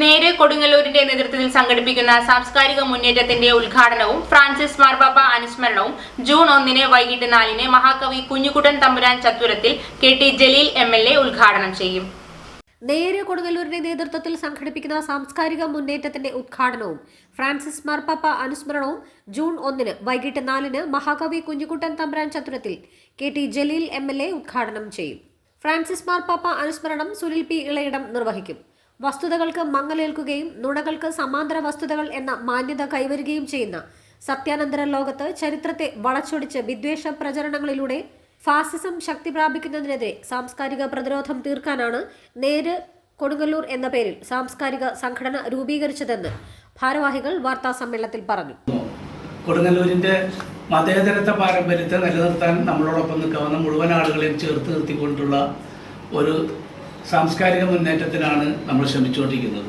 നേര് കൊടുങ്ങല്ലൂരിന്റെ നേതൃത്വത്തിൽ സംഘടിപ്പിക്കുന്ന സാംസ്കാരിക മുന്നേറ്റത്തിന്റെ ഉദ്ഘാടനവും ഫ്രാൻസിസ് മാർബാബ അനുസ്മരണവും ജൂൺ ഒന്നിന് വൈകിട്ട് നാലിന് മഹാകവി Kunjukuttan Thampuran ചത്തുരത്തിൽ K T Jaleel M L A ഉദ്ഘാടനം ചെയ്യും. നേരെ കൊടുങ്ങല്ലൂരിന്റെ നേതൃത്വത്തിൽ സംഘടിപ്പിക്കുന്ന സാംസ്കാരിക മുന്നേറ്റത്തിന്റെ ഉദ്ഘാടനവും ഫ്രാൻസിസ് മാർപ്പാപ്പ അനുസ്മരണവും ജൂൺ ഒന്നിന് വൈകിട്ട് നാലിന് മഹാകവി Kunjukuttan Thampuran ചത്തുരത്തിൽ K T Jaleel M L A ഉദ്ഘാടനം ചെയ്യും. ഫ്രാൻസിസ് മാർപ്പാപ്പ അനുസ്മരണം സുനിൽ പി ഇളയിടം നിർവഹിക്കും. വസ്തുതകൾക്ക് മങ്ങലേൽക്കുകയും നുണകൾക്ക് സമാന്തര വസ്തുതകൾ എന്ന മാന്യത കൈവരുകയും ചെയ്യുന്ന സത്യാനന്തര ലോകത്ത് ചരിത്രത്തെ വളച്ചൊടിച്ച് വിദ്വേഷ പ്രചരണങ്ങളിലൂടെ ഫാസിസം ശക്തി പ്രാപിക്കുന്നതിനെതിരെ സാംസ്കാരിക പ്രതിരോധം തീർക്കാനാണ് നേര് കൊടുങ്ങല്ലൂർ എന്ന പേരിൽ സാംസ്കാരിക സംഘടന രൂപീകരിച്ചതെന്ന് ഭാരവാഹികൾ വാർത്താ സമ്മേളനത്തിൽ പറഞ്ഞു. കൊടുങ്ങല്ലൂരിന്റെ മതേതരത്വ പാരമ്പര്യത്തെ നിലനിർത്താൻ നമ്മളോടൊപ്പം നിൽക്കാവുന്ന മുഴുവൻ ആളുകളെയും ചേർത്ത് നിർത്തിക്കൊണ്ടുള്ള ഒരു സാംസ്കാരിക മുന്നേറ്റത്തിനാണ് നമ്മൾ ശ്രമിച്ചുകൊണ്ടിരിക്കുന്നത്.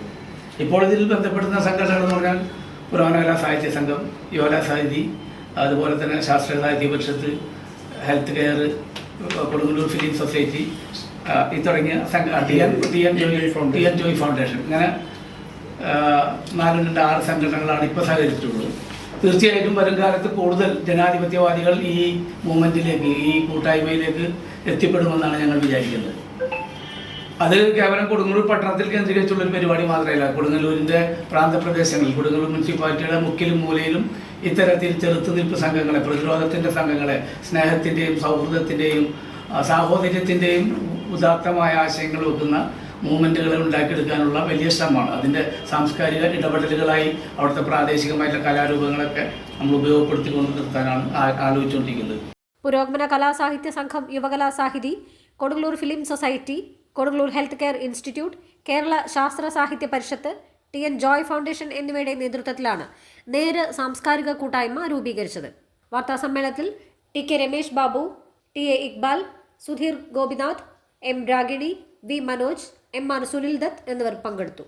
ഇപ്പോൾ ഇതിൽ ബന്ധപ്പെടുന്ന സംഘടനകൾ എന്ന് പറഞ്ഞാൽ പുരാണകലാ സാഹിത്യ സംഘം യോല സാഹിതി അതുപോലെ തന്നെ Sasthriya Sahithya Parishad health care Kodungallur film society ഈ തുടങ്ങിയ N T N Joy foundation. ഇങ്ങനെ നാല് രണ്ട് ആറ് സംഘടനകളാണ് ഇപ്പോൾ സഹകരിച്ചിട്ടുള്ളത്. തീർച്ചയായിട്ടും വരും കാലത്ത് കൂടുതൽ ജനാധിപത്യവാദികൾ ഈ മൂവ്മെന്റിലേക്ക് ഈ കൂട്ടായ്മയിലേക്ക് എത്തിപ്പെടുമെന്നാണ് ഞങ്ങൾ വിചാരിക്കുന്നത്. അത് കേവലം കൊടുങ്ങല്ലൂർ പട്ടണത്തിൽ കേന്ദ്രീകരിച്ചുള്ള ഒരു പരിപാടി മാത്രമല്ല. കൊടുങ്ങല്ലൂരിന്റെ പ്രാന്തപ്രദേശങ്ങളിൽ കൊടുങ്ങല്ലൂർ മുനിസിപ്പാലിറ്റിയുടെ മുക്കിലും മൂലയിലും ഇത്തരത്തിൽ ചെറുത്തുനിൽപ്പ് സംഘങ്ങളെ പ്രതിരോധത്തിന്റെ സംഘങ്ങളെ സ്നേഹത്തിന്റെയും സൗഹൃദത്തിന്റെയും സാഹോദര്യത്തിന്റെയും ഉദാത്തമായ ആശയങ്ങൾ വെക്കുന്ന മൂവ്മെന്റുകളെ ഉണ്ടാക്കിയെടുക്കാനുള്ള വലിയ ശ്രമമാണ്. അതിന്റെ സാംസ്കാരിക ഇടപെടലുകളായി അവിടുത്തെ പ്രാദേശികമായിട്ടുള്ള കലാരൂപങ്ങളൊക്കെ നമ്മൾ ഉപയോഗപ്പെടുത്തിക്കൊണ്ട് നിർത്താനാണ് ആലോചിച്ചുകൊണ്ടിരിക്കുന്നത്. പുരോഗമന കലാസാഹിത്യ സംഘം Yuvakala Sahithi Kodungallur film society Kodungallur health care institute Kerala Sasthra Sahithya Parishad T N Joy foundation എന്നിവയുടെ നേതൃത്വത്തിലാണ് നേര് സാംസ്കാരിക കൂട്ടായ്മ രൂപീകരിച്ചത്. വാർത്താ സമ്മേളനത്തിൽ T K Ramesh Babu T A Iqbal Sudheer Gopinath M Ragini V Manoj M R Sunil Dutt എന്നിവർ പങ്കെടുത്തു.